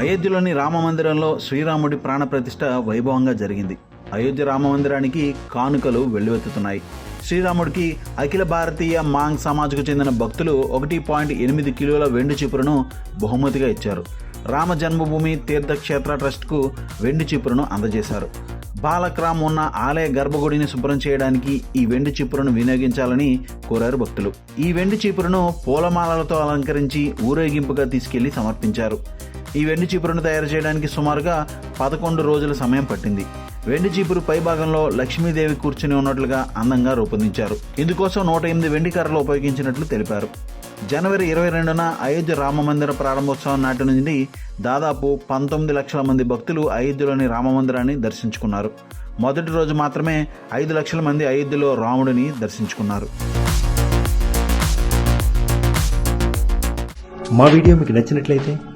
అయోధ్యలోని రామ మందిరంలో శ్రీరాముడి ప్రాణప్రతిష్ఠ వైభవంగా జరిగింది. అయోధ్య రామ మందిరానికి కానుకలు వెల్లువెత్తుతున్నాయి. శ్రీరాముడికి అఖిల భారతీయ మాంగ్ సమాజ్కు చెందిన భక్తులు ఒకటి పాయింట్ ఎనిమిది కిలోల వెండి చీపురును బహుమతిగా ఇచ్చారు. రామ జన్మభూమి తీర్థక్షేత్ర ట్రస్ట్కు వెండి చీపురును అందజేశారు. బాలక్రామ్ ఉన్న ఆలయ గర్భగుడిని శుభ్రం చేయడానికి ఈ వెండి చీపురును వినియోగించాలని కోరారు భక్తులు. ఈ వెండి చీపురును పూలమాలలతో అలంకరించి ఊరేగింపుగా తీసుకెళ్ళి సమర్పించారు. ఈ వెండి చీపురును తయారు చేయడానికి సుమారుగా పదకొండు రోజుల సమయం పట్టింది. వెండి చీపురు పై భాగంలో లక్ష్మీదేవి కూర్చుని ఉన్నట్లుగా అందంగా రూపొందించారు. ఇందుకోసం నూట ఎనిమిది వెండి కర్రలు ఉపయోగించినట్లు తెలిపారు. జనవరి ఇరవై రెండున అయోధ్య రామ మందిర ప్రారంభోత్సవం నాటి నుండి దాదాపు పంతొమ్మిది లక్షల మంది భక్తులు అయోధ్యలోని రామ మందిరాన్ని దర్శించుకున్నారు. మొదటి రోజు మాత్రమే ఐదు లక్షల మంది అయోధ్యలో రాముడిని దర్శించుకున్నారు. మా వీడియో మీకు నచ్చినట్లయితే